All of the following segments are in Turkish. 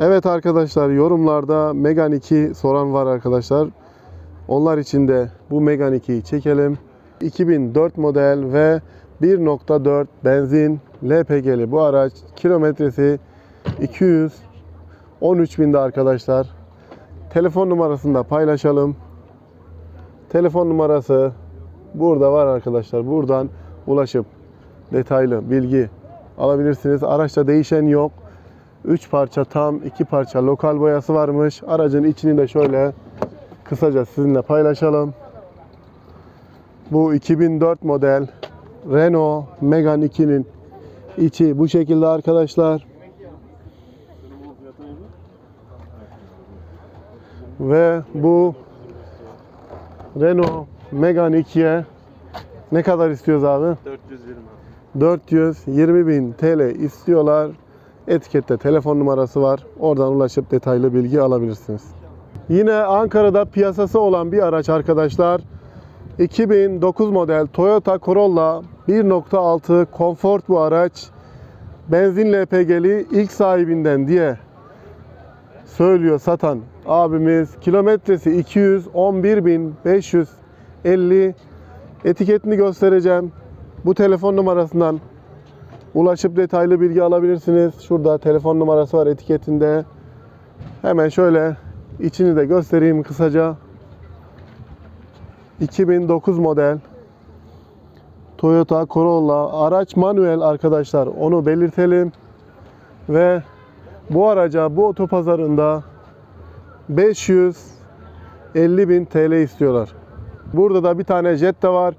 Evet arkadaşlar yorumlarda Megane 2 soran var arkadaşlar. Onlar için de bu Megane 2'yi çekelim. 2004 model ve 1.4 benzin LPG'li bu araç kilometresi 213 binde arkadaşlar. Telefon numarasını da paylaşalım. Telefon numarası burada var arkadaşlar. Buradan ulaşıp detaylı bilgi alabilirsiniz. Araçta değişen yok. 3 parça tam 2 parça lokal boyası varmış. Aracın içini de şöyle kısaca sizinle paylaşalım. Bu 2004 model Renault Megane 2'nin içi bu şekilde arkadaşlar. Ve bu Renault Megane 2'ye ne kadar istiyoruz abi? 420. 420 bin TL istiyorlar. Etikette telefon numarası var. Oradan ulaşıp detaylı bilgi alabilirsiniz. Yine Ankara'da piyasası olan bir araç arkadaşlar. 2009 model Toyota Corolla 1.6 Comfort bu araç. Benzin LPG'li ilk sahibinden diye söylüyor satan abimiz. Kilometresi 211.550. Etiketini göstereceğim. Bu telefon numarasından ulaşıp detaylı bilgi alabilirsiniz. Şurada telefon numarası var etiketinde. Hemen şöyle içini de göstereyim kısaca. 2009 model Toyota Corolla araç manuel arkadaşlar onu belirtelim ve bu araca bu otopazarında 550 bin TL istiyorlar. Burada da bir tane Jetta var.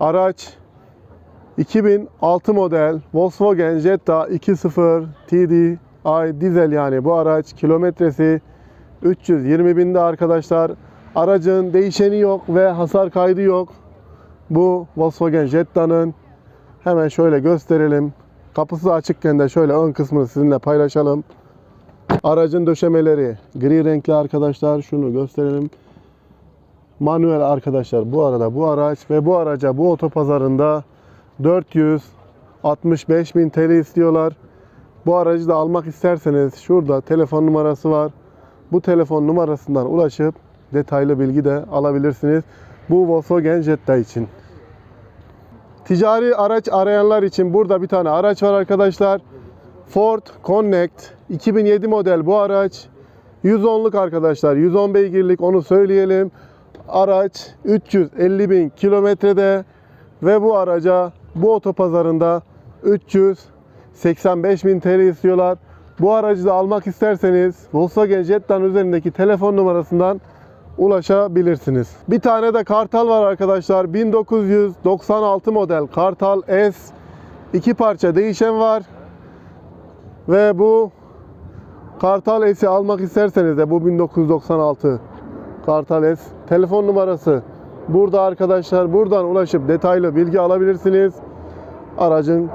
Araç 2006 model Volkswagen Jetta 2.0 TDI dizel yani bu araç kilometresi 320 binde arkadaşlar. Aracın değişeni yok ve hasar kaydı yok. Bu Volkswagen Jetta'nın hemen şöyle gösterelim. Kapısı açıkken de şöyle ön kısmını sizinle paylaşalım. Aracın döşemeleri gri renkli arkadaşlar. Şunu gösterelim. Manuel arkadaşlar bu arada bu araç ve bu araca bu otopazarında 465 bin TL istiyorlar. Bu aracı da almak isterseniz şurada telefon numarası var. Bu telefon numarasından ulaşıp detaylı bilgi de alabilirsiniz. Bu Volkswagen Jetta için. Ticari araç arayanlar için burada bir tane araç var arkadaşlar. Ford Connect 2007 model bu araç. 110'luk arkadaşlar. 110 beygirlik onu söyleyelim. Araç 350 bin kilometrede ve bu araca bu otopazarında 385 bin TL istiyorlar. Bu aracı da almak isterseniz Volkswagen Jetta'nın üzerindeki telefon numarasından ulaşabilirsiniz. Bir tane de Kartal var arkadaşlar. 1996 model Kartal S. iki parça değişen var. Ve bu Kartal S'i almak isterseniz de bu 1996 Kartal S. Telefon numarası burada arkadaşlar. Buradan ulaşıp detaylı bilgi alabilirsiniz. Aracın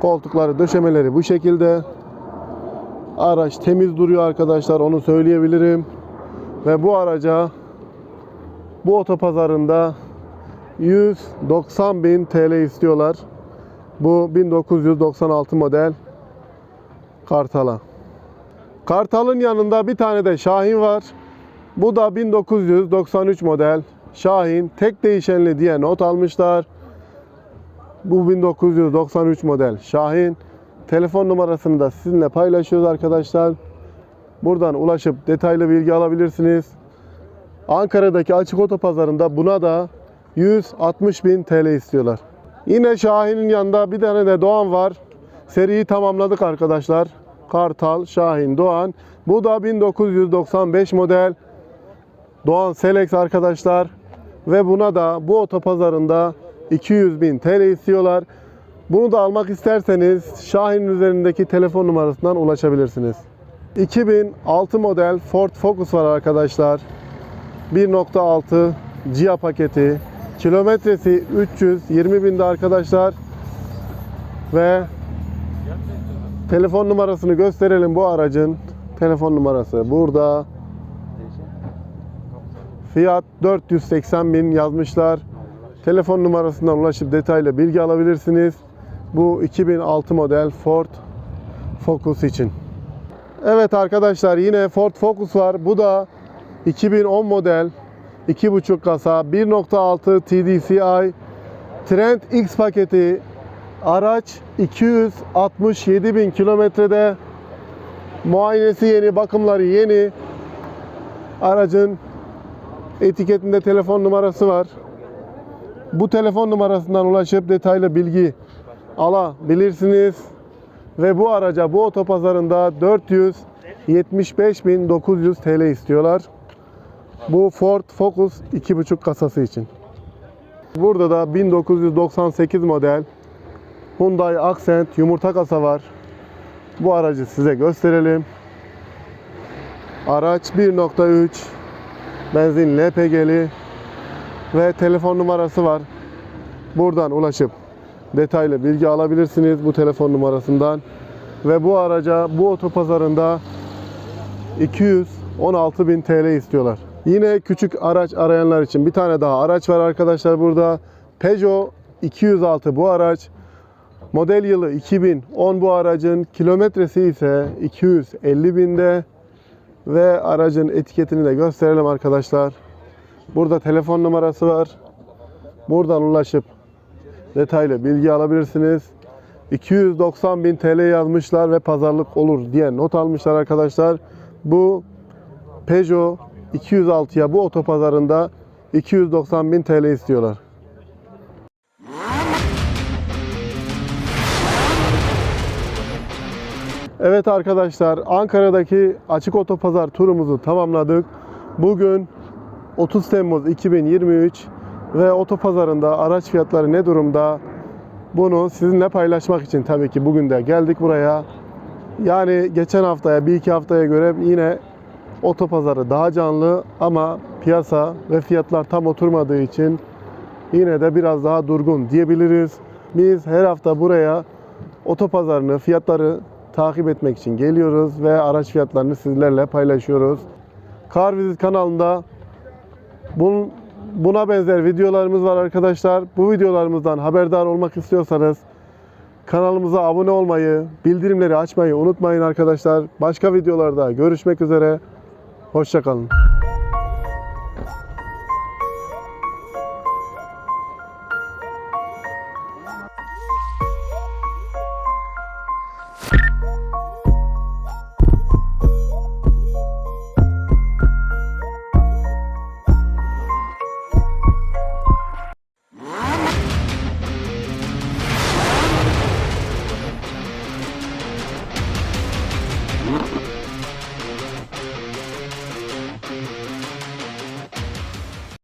koltukları, döşemeleri bu şekilde. Araç temiz duruyor arkadaşlar. Onu söyleyebilirim. Ve bu araca bu otopazarında 190 bin TL istiyorlar. Bu 1996 model Kartal'a. Kartal'ın yanında bir tane de Şahin var. Bu da 1993 model Şahin. Tek değişenli diye not almışlar. Bu 1993 model Şahin. Telefon numarasını da sizinle paylaşıyoruz arkadaşlar. Buradan ulaşıp detaylı bilgi alabilirsiniz. Ankara'daki açık otopazarında buna da 160 bin TL istiyorlar. Yine Şahin'in yanında bir tane de Doğan var. Seriyi tamamladık arkadaşlar. Kartal, Şahin, Doğan. Bu da 1995 model Doğan Selex arkadaşlar. Ve buna da bu otopazarında 200 bin TL istiyorlar. Bunu da almak isterseniz Şahin'in üzerindeki telefon numarasından ulaşabilirsiniz. 2006 model Ford Focus var arkadaşlar. 1.6 GIA paketi. Kilometresi 320 binde arkadaşlar. Ve telefon numarasını gösterelim bu aracın. Telefon numarası burada. Fiyat 480 bin yazmışlar. Telefon numarasından ulaşıp detaylı bilgi alabilirsiniz. Bu 2006 model Ford Focus için. Evet arkadaşlar yine Ford Focus var. Bu da 2010 model 2.5 kasa 1.6 TDCi Trend X paketi araç 267 bin kilometrede muayenesi yeni bakımları yeni aracın etiketinde telefon numarası var bu telefon numarasından ulaşıp detaylı bilgi alabilirsiniz ve bu araca bu otopazarında 475.900 TL istiyorlar. Bu Ford Focus 2.5 kasası için. Burada da 1998 model Hyundai Accent yumurta kasa var. Bu aracı size gösterelim. Araç 1.3 benzin LPG'li ve telefon numarası var. Buradan ulaşıp detaylı bilgi alabilirsiniz bu telefon numarasından. Ve bu araca bu otopazarında 216.000 TL istiyorlar. Yine küçük araç arayanlar için bir tane daha araç var arkadaşlar burada. Peugeot 206 bu araç. Model yılı 2010 bu aracın. Kilometresi ise 250 binde. Ve aracın etiketini de gösterelim arkadaşlar. Burada telefon numarası var. Buradan ulaşıp detaylı bilgi alabilirsiniz. 290 bin TL yazmışlar ve pazarlık olur diye not almışlar arkadaşlar. Bu Peugeot 206'ya bu otopazarında 290 bin TL istiyorlar. Evet arkadaşlar Ankara'daki açık otopazar turumuzu tamamladık. Bugün 30 Temmuz 2023 ve otopazarında araç fiyatları ne durumda? Bunu sizinle paylaşmak için tabii ki bugün de geldik buraya. Yani geçen haftaya, bir iki haftaya göre yine otopazarı daha canlı ama piyasa ve fiyatlar tam oturmadığı için yine de biraz daha durgun diyebiliriz. Biz her hafta buraya otopazarını, fiyatları takip etmek için geliyoruz ve araç fiyatlarını sizlerle paylaşıyoruz. Car Visit kanalında bunun, buna benzer videolarımız var arkadaşlar. Bu videolarımızdan haberdar olmak istiyorsanız kanalımıza abone olmayı, bildirimleri açmayı unutmayın arkadaşlar. Başka videolarda görüşmek üzere. Hoşçakalın.